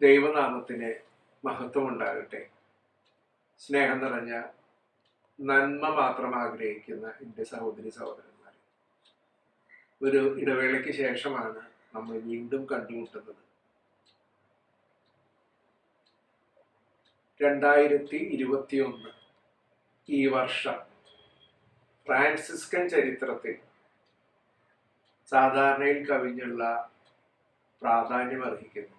ദൈവനാമത്തിന് മഹത്വമുണ്ടാകട്ടെ. സ്നേഹം നിറഞ്ഞ നന്മ മാത്രം ആഗ്രഹിക്കുന്ന എന്റെ സഹോദരി സഹോദരന്മാർ ഒരു ഇടവേളയ്ക്ക് ശേഷമാണ് നമ്മൾ വീണ്ടും കണ്ടുമുട്ടുന്നത്. രണ്ടായിരത്തി ഇരുപത്തിയൊന്ന് ഈ വർഷം ഫ്രാൻസിസ്കൻ ചരിത്രത്തിൽ സാധാരണയിൽ കവിഞ്ഞുള്ള പ്രാധാന്യം അർഹിക്കുന്നു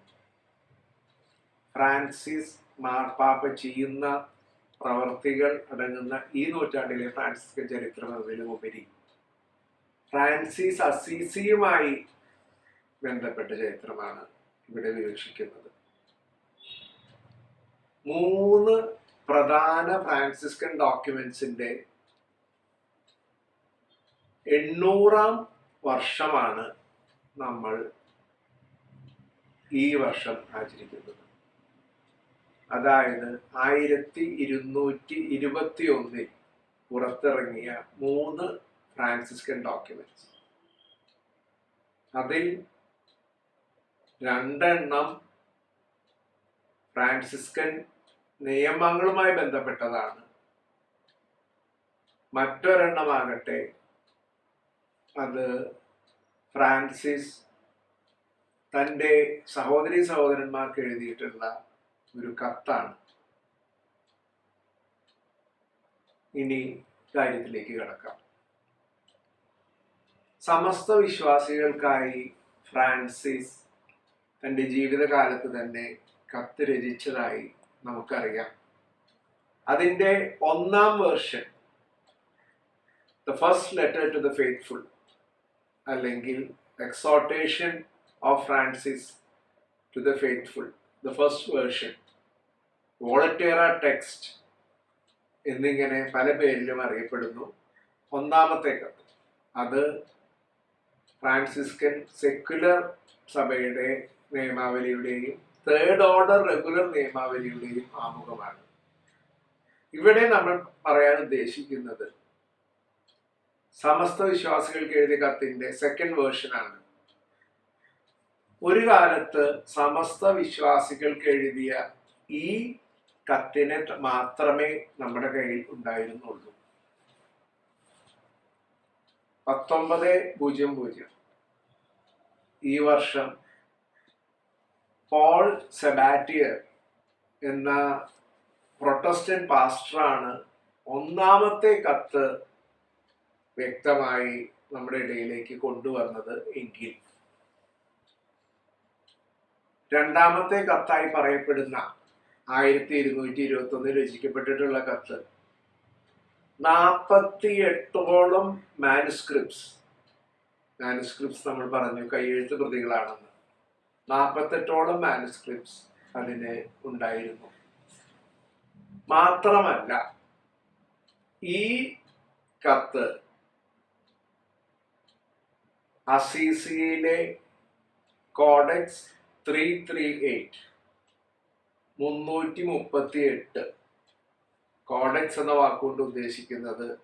ഫ്രാൻസിസ് മാർപ്പാപ്പ ചെയ്യുന്ന പ്രവർത്തികൾ അടങ്ങുന്ന ഈ നൂറ്റാണ്ടിലെ ഫ്രാൻസിസ്കൻ ചരിത്രം അതിനുപരി ഫ്രാൻസിസ് അസീസിയുമായി ബന്ധപ്പെട്ട ചരിത്രമാണ് ഇവിടെ വിവക്ഷിക്കുന്നത് മൂന്ന് പ്രധാന ഫ്രാൻസിസ്കൻ ഡോക്യുമെന്റ്സിന്റെ എണ്ണൂറാം വർഷമാണ് നമ്മൾ ഈ വർഷം ആചരിക്കുന്നത്. അതായത് ആയിരത്തി ഇരുന്നൂറ്റി ഇരുപത്തി ഒന്നിൽ പുറത്തിറങ്ങിയ മൂന്ന് ഫ്രാൻസിസ്കൻ ഡോക്യുമെന്റ്സ് അതിൽ രണ്ടെണ്ണം ഫ്രാൻസിസ്കൻ നിയമങ്ങളുമായി ബന്ധപ്പെട്ടതാണ്. മറ്റൊരെണ്ണമാകട്ടെ അത് ഫ്രാൻസിസ് തന്റെ സഹോദരി സഹോദരന്മാർക്ക് എഴുതിയിട്ടുള്ള ഒരു കത്താണ്. ഇനി കാര്യത്തിലേക്ക് കിടക്കാം. സമസ്ത വിശ്വാസികൾക്കായി ഫ്രാൻസിസ് തന്റെ ജീവിതകാലത്ത് തന്നെ കത്ത് രചിച്ചതായി നമുക്കറിയാം. അതിന്റെ ഒന്നാം version the first letter to the faithful അല്ലെങ്കിൽ exhortation of Francis to the faithful the first version Volterra text എന്നിങ്ങനെ പല പേരിലും അറിയപ്പെടുന്നു. ഒന്നാമത്തെ കത്ത്. അത് ഫ്രാൻസിസ്കൻ സെക്യുലർ സഭയുടെ നിയമാവലിയുടെയും തേർഡ് ഓർഡർ റെഗുലർ നിയമാവലിയുടെയും ആമുഖമാണ്. ഇവിടെ നമ്മൾ പറയാൻ ഉദ്ദേശിക്കുന്നത് സമസ്ത വിശ്വാസികൾക്ക് എഴുതിയ കത്തിന്റെ സെക്കൻഡ് വേർഷനാണ് ഒരു കാലത്ത് സമസ്ത വിശ്വാസികൾക്ക് എഴുതിയ ഈ കത്തിനെ മാത്രമേ നമ്മുടെ കയ്യിൽ ഉണ്ടായിരുന്നുള്ളൂ. പത്തൊമ്പത് പൂജ്യം പൂജ്യം. ഈ വർഷം പോൾ സെബാറ്റിയർ എന്ന പ്രൊട്ടസ്റ്റന്റ് പാസ്റ്ററാണ് ഒന്നാമത്തെ കത്ത് വ്യക്തമായി നമ്മുടെ ഇടയിലേക്ക് കൊണ്ടുവന്നത് എങ്കിൽ. രണ്ടാമത്തെ കത്തായി പറയപ്പെടുന്ന ആയിരത്തി ഇരുന്നൂറ്റി ഇരുപത്തി ഒന്നിൽ രചിക്കപ്പെട്ടിട്ടുള്ള കത്ത്. നാൽപ്പത്തി എട്ടോളം മാനുസ്ക്രിപ്റ്റ്സ് മാനുസ്ക്രിപ്റ്റ്സ് നമ്മൾ പറഞ്ഞു കൈയെഴുത്ത് കൃതികളാണെന്ന്. നാൽപ്പത്തെട്ടോളം മാനുസ്ക്രിപ്റ്റ്സ് അതിന് ഉണ്ടായിരുന്നു. മാത്രമല്ല ഈ കത്ത് അസീസിയിലെ കോഡക്സ് ത്രീ ത്രീ എയ്റ്റ് മുന്നൂറ്റി മുപ്പത്തി എട്ട് കോഡക്സ് എന്ന വാക്കുകൊണ്ട് ഉദ്ദേശിക്കുന്നത്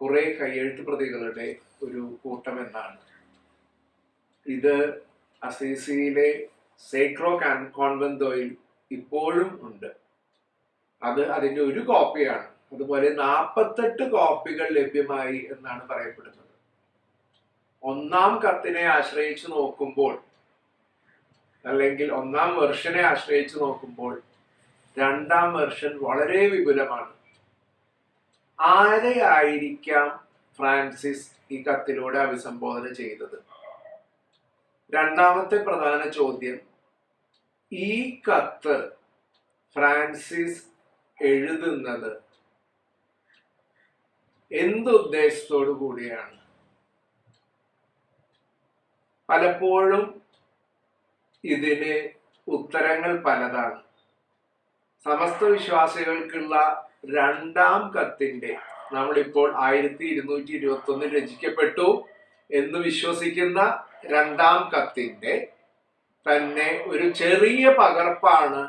കുറെ കയ്യെഴുത്ത് പ്രതികളുടെ ഒരു കൂട്ടം എന്നാണ് ഇത് അസീസിയിലെ സേക്രോ കോൺവെന്തോയിൽ ഇപ്പോഴും ഉണ്ട്. അത് അതിന്റെ ഒരു കോപ്പിയാണ്. അതുപോലെ നാൽപ്പത്തെട്ട് കോപ്പികൾ ലഭ്യമായി എന്നാണ് പറയപ്പെടുന്നത്. ഒന്നാം കത്തിനെ ആശ്രയിച്ച് നോക്കുമ്പോൾ അല്ലെങ്കിൽ ഒന്നാം വെർഷനെ ആശ്രയിച്ച് നോക്കുമ്പോൾ രണ്ടാം വെർഷൻ വളരെ വിപുലമാണ്. ആരെയായിരിക്കാം ഫ്രാൻസിസ് ഈ കത്തിലൂടെ അഭിസംബോധന ചെയ്തത്? രണ്ടാമത്തെ പ്രധാന ചോദ്യം ഈ കത്ത് ഫ്രാൻസിസ് എഴുതുന്നത് എന്തുദ്ദേശത്തോടു കൂടിയാണ്? പലപ്പോഴും ഇതിന് ഉത്തരങ്ങൾ പലതാണ്. സമസ്ത വിശ്വാസികൾക്കുള്ള രണ്ടാം കത്തിന്റെ നമ്മളിപ്പോൾ ആയിരത്തി ഇരുന്നൂറ്റി ഇരുപത്തി ഒന്നിൽ രചിക്കപ്പെട്ടു എന്ന് വിശ്വസിക്കുന്ന രണ്ടാം കത്തിന്റെ തന്നെ ഒരു ചെറിയ പകർപ്പാണ്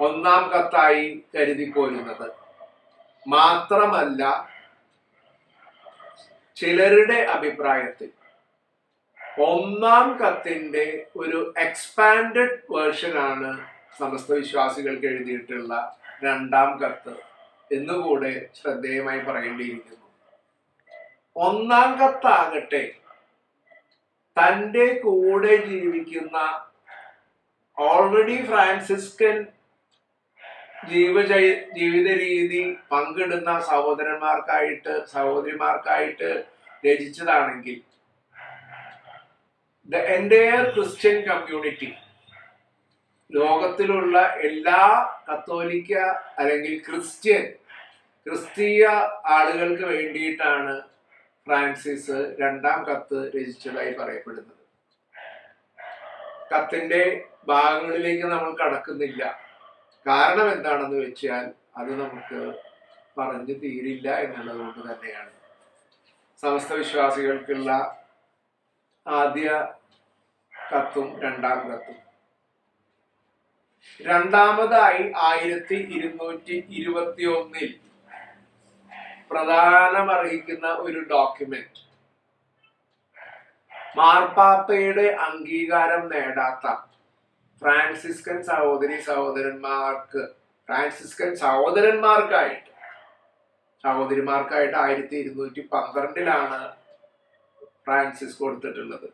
ഒന്നാം കത്തായി കരുതി പോരുന്നത്. മാത്രമല്ല ചിലരുടെ അഭിപ്രായത്തിൽ ഒന്നാം കത്തിന്റെ ഒരു എക്സ്പാൻഡഡ് വേർഷൻ ആണ് സമസ്ത വിശ്വാസികൾക്ക് എഴുതിയിട്ടുള്ള രണ്ടാം കത്ത് എന്നുകൂടെ ശ്രദ്ധേയമായി പറയേണ്ടിയിരിക്കുന്നു. ഒന്നാം കത്താകട്ടെ തന്റെ കൂടെ ജീവിക്കുന്ന ഓൾറെഡി ഫ്രാൻസിസ്കൻ ജീവ ജീവിത രീതി പങ്കിടുന്ന സഹോദരന്മാർക്കായിട്ട് സഹോദരിമാർക്കായിട്ട് രചിച്ചതാണെങ്കിൽ ദ എന്റയർ ക്രിസ്ത്യൻ കമ്മ്യൂണിറ്റി ലോകത്തിലുള്ള എല്ലാ കത്തോലിക്ക അല്ലെങ്കിൽ ക്രിസ്ത്യൻ ക്രിസ്തീയ ആളുകൾക്ക് വേണ്ടിയിട്ടാണ് ഫ്രാൻസിസ് രണ്ടാം കത്ത് രചിച്ചതായി പറയപ്പെടുന്നത്. കത്തിന്റെ ഭാഗങ്ങളിലേക്ക് നമ്മൾ കടക്കുന്നില്ല. കാരണം എന്താണെന്ന് വെച്ചാൽ അത് നമുക്ക് പറഞ്ഞു തീരില്ല എന്നുള്ളത് കൊണ്ട് തന്നെയാണ്. സമസ്ത വിശ്വാസികൾക്കുള്ള ആദ്യ കത്തും രണ്ടാം കത്തും. രണ്ടാമതായി ആയിരത്തി ഇരുന്നൂറ്റി ഇരുപത്തി ഒന്നിൽ പ്രധാനമർഹിക്കുന്ന ഒരു ഡോക്യുമെന്റ് മാർപ്പാപ്പയുടെ അംഗീകാരം നേടാത്ത ഫ്രാൻസിസ്കൻ സഹോദരി സഹോദരന്മാർക്ക് ഫ്രാൻസിസ്കൻ സഹോദരന്മാർക്കായിട്ട് സഹോദരിമാർക്കായിട്ട് ആയിരത്തി ഇരുന്നൂറ്റി പന്ത്രണ്ടിലാണ് ഫ്രാൻസിസ് കൊടുത്തിട്ടുള്ളത്.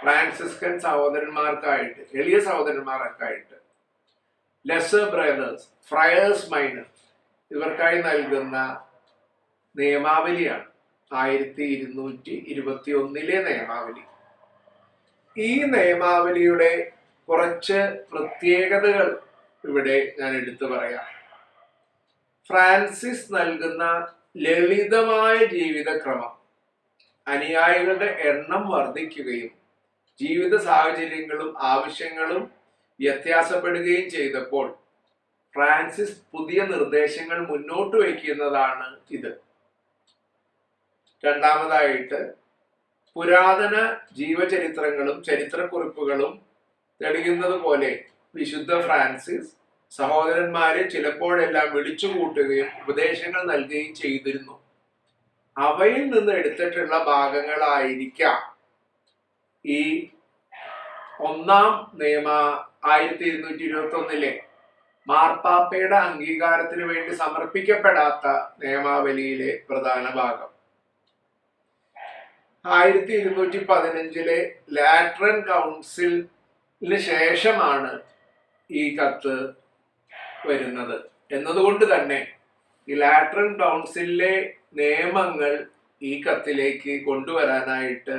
ഫ്രാൻസിസ്കൻ സഹോദരന്മാർക്കായിട്ട് എളിയ സഹോദരന്മാർക്കായിട്ട്. ലെസർ ബ്രദേഴ്സ് ഫ്രയേഴ്സ് മൈനർ ഇവർക്കായി നൽകുന്ന നിയമാവലിയാണ്. ആയിരത്തി ഇരുന്നൂറ്റി ഇരുപത്തി ഒന്നിലെ നിയമാവലി. ഈ നിയമാവലിയുടെ കുറച്ച് പ്രത്യേകതകൾ ഇവിടെ ഞാൻ എടുത്തു പറയാം. ഫ്രാൻസിസ് നൽകുന്ന ലളിതമായ ജീവിതക്രമം. അനുയായികളുടെ എണ്ണം വർദ്ധിക്കുകയും ജീവിത സാഹചര്യങ്ങളും ആവശ്യങ്ങളും വ്യത്യാസപ്പെടുകയും ചെയ്തപ്പോൾ ഫ്രാൻസിസ് പുതിയ നിർദ്ദേശങ്ങൾ മുന്നോട്ട് വയ്ക്കുന്നതാണ് ഇത്. രണ്ടാമതായിട്ട് പുരാതന ജീവചരിത്രങ്ങളും ചരിത്രക്കുറിപ്പുകളും തെളിയുന്നത് പോലെ വിശുദ്ധ ഫ്രാൻസിസ് സഹോദരന്മാരെ ചിലപ്പോഴെല്ലാം വിളിച്ചുകൂട്ടുകയും ഉപദേശങ്ങൾ നൽകുകയും ചെയ്തിരുന്നു. അവയിൽ നിന്ന് എടുത്തിട്ടുള്ള ഭാഗങ്ങളായിരിക്കാം. ഈ ഒന്നാം നിയമ ആയിരത്തി ഇരുന്നൂറ്റി ഇരുപത്തി ഒന്നിലെ മാർപ്പാപ്പയുടെ അംഗീകാരത്തിന് വേണ്ടി സമർപ്പിക്കപ്പെടാത്ത നിയമാവലിയിലെ പ്രധാന ഭാഗം. ആയിരത്തി ഇരുന്നൂറ്റി പതിനഞ്ചിലെ ലാട്രൻ കൗൺസിലിന് ശേഷമാണ് ഈ കത്ത് വരുന്നത്. എന്നതുകൊണ്ട് തന്നെ ഈ ലാട്രൻ കൗൺസിലിലെ നിയമങ്ങൾ ഈ കത്തിലേക്ക് കൊണ്ടുവരാനായിട്ട്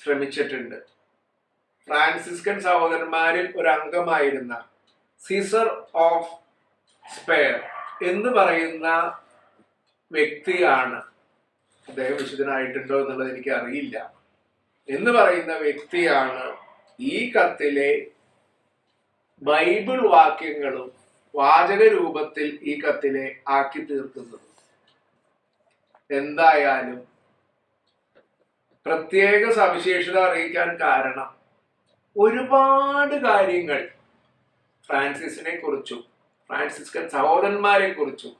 ശ്രമിച്ചിട്ടുണ്ട്. ഫ്രാൻസിസ്കൻ സഹോദരന്മാരിൽ ഒരു അംഗമായിരുന്ന സീസർ ഓഫ് സ്പെയർ എന്ന് പറയുന്ന വ്യക്തിയാണ് അദ്ദേഹം വിശുദ്ധനായിട്ടുണ്ടോ എന്നുള്ളത് എനിക്ക് അറിയില്ല എന്ന് പറയുന്ന വ്യക്തിയാണ് ഈ കത്തിലെ ബൈബിൾ വാക്യങ്ങളും വാചക രൂപത്തിൽ ഈ കത്തിലെ ആക്കി തീർക്കുന്നത്. എന്തായാലും പ്രത്യേക സവിശേഷത അറിയിക്കാൻ കാരണം ഒരുപാട് കാര്യങ്ങൾ ഫ്രാൻസിസിനെ കുറിച്ചും ഫ്രാൻസിസ്കൻ സഹോദരന്മാരെ കുറിച്ചും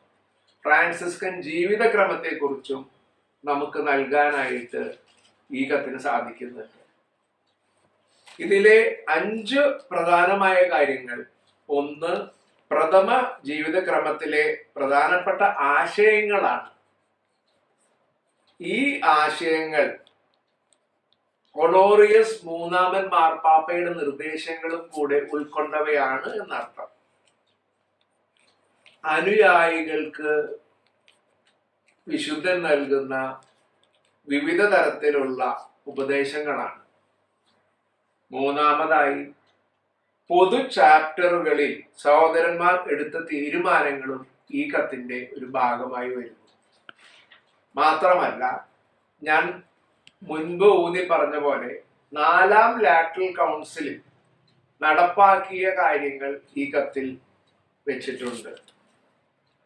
ഫ്രാൻസിസ്കൻ ജീവിതക്രമത്തെക്കുറിച്ചും നമുക്ക് നൽകാനായിട്ട് ഈ കത്തിന് സാധിക്കുന്നുണ്ട്. ഇതിലെ അഞ്ച് പ്രധാനമായ കാര്യങ്ങൾ. ഒന്ന് പ്രഥമ ജീവിതക്രമത്തിലെ പ്രധാനപ്പെട്ട ആശയങ്ങളാണ്. ഈ ആശയങ്ങൾ ഒളോറിയസ് മൂന്നാമൻ മാർപ്പാപ്പയുടെ നിർദ്ദേശങ്ങളും കൂടെ ഉൾക്കൊണ്ടവയാണ് എന്നർത്ഥം. അനുയായികൾക്ക് വിശുദ്ധൻ നൽകുന്ന വിവിധ തരത്തിലുള്ള ഉപദേശങ്ങളാണ്. മൂന്നാമതായി പൊതു ചാപ്റ്ററുകളിൽ സഹോദരന്മാർ എടുത്ത തീരുമാനങ്ങളും ഈ കത്തിന്റെ ഒരു ഭാഗമായി വരുന്നു. മാത്രമല്ല ഞാൻ മുൻപ് ഊന്നി പറഞ്ഞ പോലെ നാലാം ലാറ്ററൽ കൗൺസിലിൽ നടപ്പാക്കിയ കാര്യങ്ങൾ ഈ കത്തിൽ വെച്ചിട്ടുണ്ട്.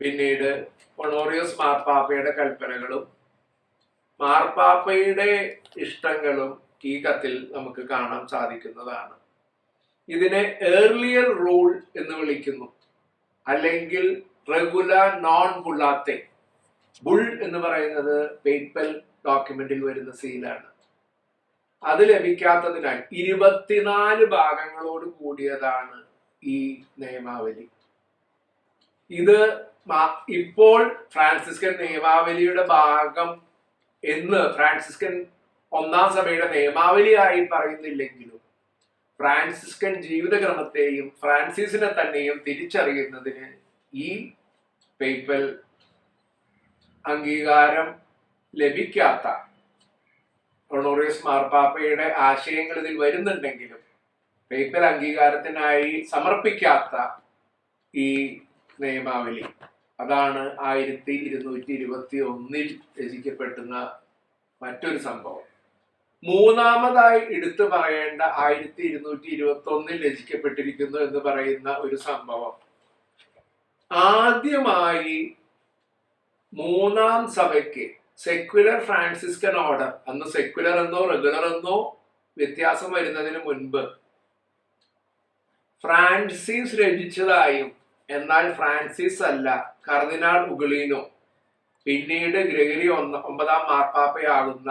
പിന്നീട് ഒണോറിയസ് മാർപ്പാപ്പയുടെ കൽപ്പനകളും മാർപ്പാപ്പയുടെ ഇഷ്ടങ്ങളും ഈ കത്തിൽ നമുക്ക് കാണാൻ സാധിക്കുന്നതാണ്. ഇതിനെ ഏർലിയർ റൂൾ എന്ന് വിളിക്കുന്നു. അല്ലെങ്കിൽ റെഗുലർ നോൺ ബുള്ളാത്തെ ബുൾ എന്ന് പറയുന്നത് പേപ്പൽ ഡോക്യുമെന്റിൽ വരുന്ന സീലാണ് അത് ലഭിക്കാത്തതിനാൽ ഇരുപത്തിനാല് ഭാഗങ്ങളോട് കൂടിയതാണ് ഈ നിയമാവലി. ഇത് ഇപ്പോൾ ഫ്രാൻസിസ്കൻ നിയമാവലിയുടെ ഭാഗം എന്ന് ഫ്രാൻസിസ്കൻ ഒന്നാം സഭയുടെ നിയമാവലിയായി പറയുന്നില്ലെങ്കിലും ഫ്രാൻസിസ്കൻ ജീവിതക്രമത്തെയും ഫ്രാൻസിസിനെ തന്നെയും തിരിച്ചറിയുന്നതിന് ഈ പേപ്പൽ അംഗീകാരം ലഭിക്കാത്ത ഒണോറിയസ് മാർപ്പാപ്പയുടെ ആശയങ്ങൾ ഇതിൽ വരുന്നുണ്ടെങ്കിലും പേപ്പർ അംഗീകാരത്തിനായി സമർപ്പിക്കാത്ത ഈ നിയമാവലി. അതാണ് ആയിരത്തി ഇരുന്നൂറ്റി ഇരുപത്തി ഒന്നിൽ രചിക്കപ്പെടുന്ന മറ്റൊരു സംഭവം. മൂന്നാമതായി എടുത്തു പറയേണ്ട ആയിരത്തി ഇരുന്നൂറ്റി ഇരുപത്തി ഒന്നിൽ രചിക്കപ്പെട്ടിരിക്കുന്നു എന്ന് പറയുന്ന ഒരു സംഭവം. ആദ്യമായി മൂന്നാം സഭയ്ക്ക് സെക്യുലർ ഫ്രാൻസിസ്കൻ ഓർഡർ അന്ന് സെക്യുലർ എന്നോ റെഗുലർ എന്നോ വ്യത്യാസം വരുന്നതിന് മുൻപ്. ഫ്രാൻസിസ് രചിച്ചതായും എന്നാൽ ഫ്രാൻസിസ് അല്ല കർദിനാൾ ഉഗളീനോ. പിന്നീട് ഗ്രഗരി ഒന്ന് ഒമ്പതാം മാർപ്പാപ്പയാകുന്ന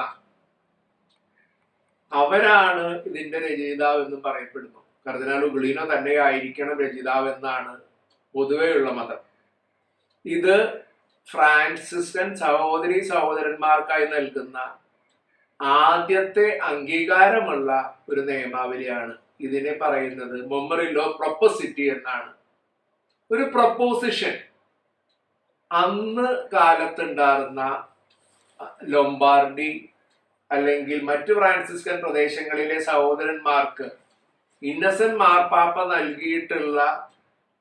അവരാണ് ഇതിന്റെ രചയിതാവ് എന്നും പറയപ്പെടുന്നു. കർദിനാൾ ഉഗളീനോ തന്നെയായിരിക്കണം രചയിതാവ് എന്നാണ് പൊതുവെയുള്ള മതം. ഇത് ഫ്രാൻസിസ്കൻ സഹോദരി സഹോദരന്മാർക്കായി നൽകുന്ന ആദ്യത്തെ അംഗീകാരമുള്ള ഒരു നിയമാവലിയാണ് ഇതിനെ പറയുന്നത്. മൊമറിലോ പ്രൊപ്പോസിറ്റി എന്നാണ്. ഒരു പ്രൊപ്പോസിഷൻ അന്ന് കാലത്തുണ്ടായിരുന്ന ലൊംബാർഡി അല്ലെങ്കിൽ മറ്റു ഫ്രാൻസിസ്കൻ പ്രദേശങ്ങളിലെ സഹോദരന്മാർക്ക് ഇന്നസെന്റ് മാർപ്പാപ്പ നൽകിയിട്ടുള്ള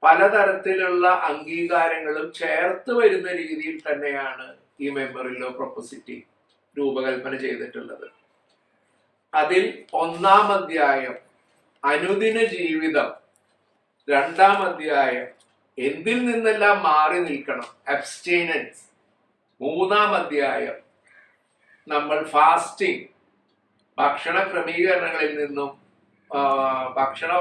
പലതരത്തിലുള്ള അംഗീകാരങ്ങളും ചേർത്ത് വരുന്ന രീതിയിൽ തന്നെയാണ് ഈ മെമ്മറിലോ പ്രൊപ്പോസിറ്റി രൂപകൽപ്പന ചെയ്തിട്ടുള്ളത്. അതിൽ ഒന്നാം അധ്യായം അനുദിന ജീവിതം. രണ്ടാം അധ്യായം എന്തിൽ നിന്നെല്ലാം മാറി നിൽക്കണം? അബ്സ്റ്റൈനൻസ് മൂന്നാം അധ്യായം നമ്മൾ ഫാസ്റ്റിംഗ് ഭക്ഷണ ക്രമീകരണങ്ങളിൽ നിന്നും ഭക്ഷണ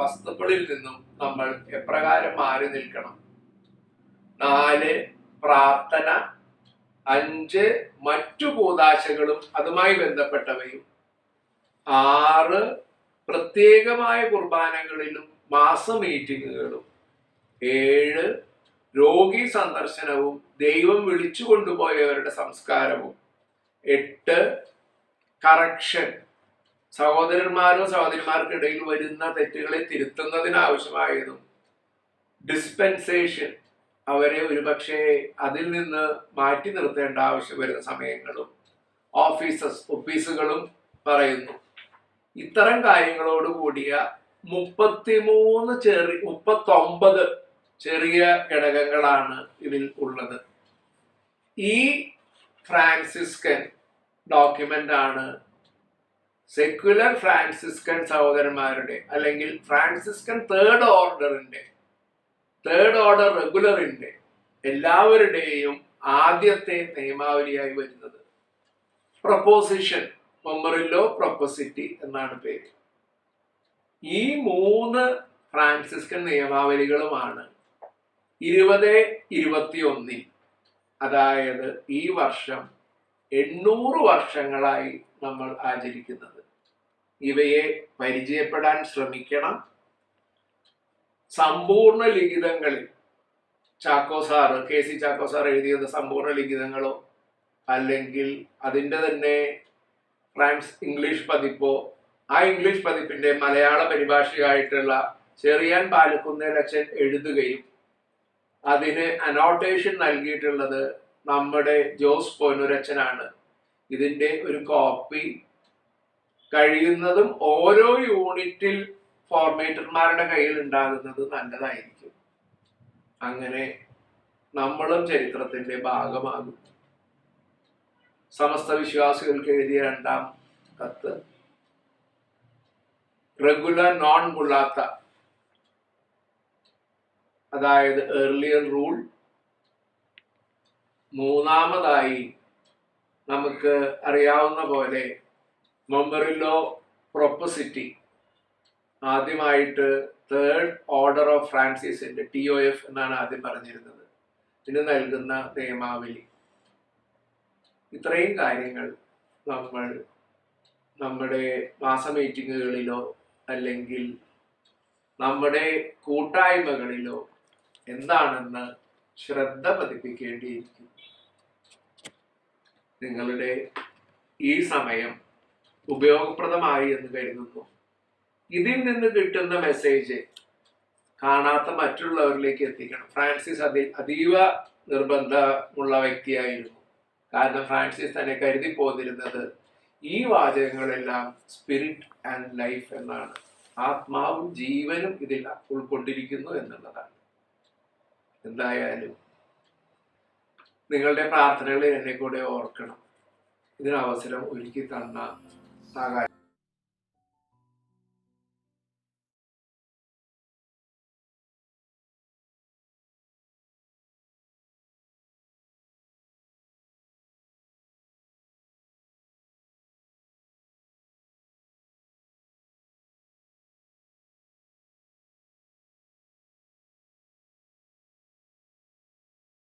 വസ്തുക്കളിൽ നിന്നും നമ്മൾ എപ്രകാരം മാറി നിൽക്കണം? നാല് പ്രാർത്ഥന. അഞ്ച് മറ്റു കൂതാശകളും അതുമായി ബന്ധപ്പെട്ടവയും. ആറ് പ്രത്യേകമായ കുർബാനകളിലും മാസ മീറ്റിങ്ങുകളും ഏഴ് രോഗി സന്ദർശനവും ദൈവം വിളിച്ചു കൊണ്ടുപോയവരുടെ സംസ്കാരവും. എട്ട് കറക്ഷൻ. സഹോദരന്മാരോ സഹോദരിമാർക്കിടയിൽ വരുന്ന തെറ്റുകളെ തിരുത്തുന്നതിനാവശ്യമായതും ഡിസ്പെൻസേഷൻ അവരെ ഒരുപക്ഷെ അതിൽ നിന്ന് മാറ്റി നിർത്തേണ്ട ആവശ്യം വരുന്ന സമയങ്ങളും ഓഫീസസ് ഓഫീസുകളും പറയുന്നു. ഇത്തരം കാര്യങ്ങളോട് കൂടിയ മുപ്പത്തിമൂന്ന് ചെറിയ മുപ്പത്തൊമ്പത് ചെറിയ ഘടകങ്ങളാണ് ഇതിൽ ഉള്ളത്. ഈ ഫ്രാൻസിസ്കൻ ഡോക്യുമെന്റ് ആണ് സെക്യുലർ ഫ്രാൻസിസ്കൻ സഹോദരന്മാരുടെ അല്ലെങ്കിൽ ഫ്രാൻസിസ്കൻ തേർഡ് ഓർഡറിന്റെ തേർഡ് ഓർഡർ റെഗുലറിന്റെ എല്ലാവരുടെയും ആദ്യത്തെ നിയമാവലിയായി വരുന്നത്. പ്രപ്പോസിഷൻ മൊമറിലോ പ്രൊപ്പസിറ്റി എന്നാണ് പേര്. ഈ മൂന്ന് ഫ്രാൻസിസ്കൻ നിയമാവലികളുമാണ് ഇരുപത് ഇരുപത്തി ഒന്നിൽ അതായത് ഈ വർഷം എണ്ണൂറ് വർഷങ്ങളായി നമ്മൾ ആചരിക്കുന്നത്. ഇവയെ പരിചയപ്പെടാൻ ശ്രമിക്കണം. സമ്പൂർണ ലിഖിതങ്ങളിൽ Chacko sir K C Chacko sir എഴുതിയത് സമ്പൂർണ ലിഖിതങ്ങളോ അല്ലെങ്കിൽ അതിന്റെ തന്നെ ഫ്രാൻസ് ഇംഗ്ലീഷ് പതിപ്പോ ആ ഇംഗ്ലീഷ് പതിപ്പിന്റെ മലയാള പരിഭാഷയായിട്ടുള്ള ചെറിയാൻ പാലക്കുന്നേൽ അച്ഛൻ എഴുതുകയും അതിന് അനോട്ടേഷൻ നൽകിയിട്ടുള്ളത് നമ്മുടെ ജോസ് പൊന്നുരച്ചനാണ് ഇതിന്റെ ഒരു കോപ്പി കഴിയുന്നതും ഓരോ യൂണിറ്റിൽ ഫോർമേറ്റർമാരുടെ കയ്യിൽ ഉണ്ടാകുന്നത് നല്ലതായിരിക്കും. അങ്ങനെ നമ്മളും ചരിത്രത്തിന്റെ ഭാഗമാകും. സമസ്ത വിശ്വാസികൾക്ക് എഴുതിയ രണ്ടാം കത്ത്. റെഗുലർ നോൺ മുള്ളാത്ത അതായത് ഏർലിയർ റൂൾ മൂന്നാമതായി നമുക്ക് അറിയാവുന്ന പോലെ മൊമ്പറിലോ പ്രൊപ്പസിറ്റി ആദ്യമായിട്ട് തേർഡ് ഓർഡർ ഓഫ് ഫ്രാൻസിസിന്റെ ടി ഒ എഫ് എന്നാണ് ആദ്യം പറഞ്ഞിരുന്നത്. ഇതിന് നൽകുന്ന നിയമാവലി. ഇത്രയും കാര്യങ്ങൾ നമ്മൾ നമ്മുടെ മാസ മീറ്റിങ്ങുകളിലോ അല്ലെങ്കിൽ നമ്മുടെ കൂട്ടായ്മകളിലോ എന്താണെന്ന് ശ്രദ്ധ പതിപ്പിക്കേണ്ടിയിരിക്കും നിങ്ങളുടെ ഈ സമയം ഉപയോഗപ്രദമായി എന്ന് കരുതുന്നു. ഇതിൽ നിന്ന് കിട്ടുന്ന മെസ്സേജ് കാണാത്ത മറ്റുള്ളവരിലേക്ക് എത്തിക്കണം. ഫ്രാൻസിസ് അതിൽ അതീവ നിർബന്ധമുള്ള വ്യക്തിയായിരുന്നു. കാരണം ഫ്രാൻസിസ് തന്നെ കരുതി പോന്നിരുന്നത് ഈ വാചകങ്ങളെല്ലാം സ്പിരിറ്റ് ആൻഡ് ലൈഫ് എന്നാണ്. ആത്മാവും ജീവനും ഇതിൽ ഉൾക്കൊണ്ടിരിക്കുന്നു എന്നുള്ളതാണ്. എന്തായാലും നിങ്ങളുടെ പ്രാർത്ഥനകളിൽ എന്നെ കൂടെ ഓർക്കണം. ഇതിനവസരം ഒരുക്കി തന്ന 大概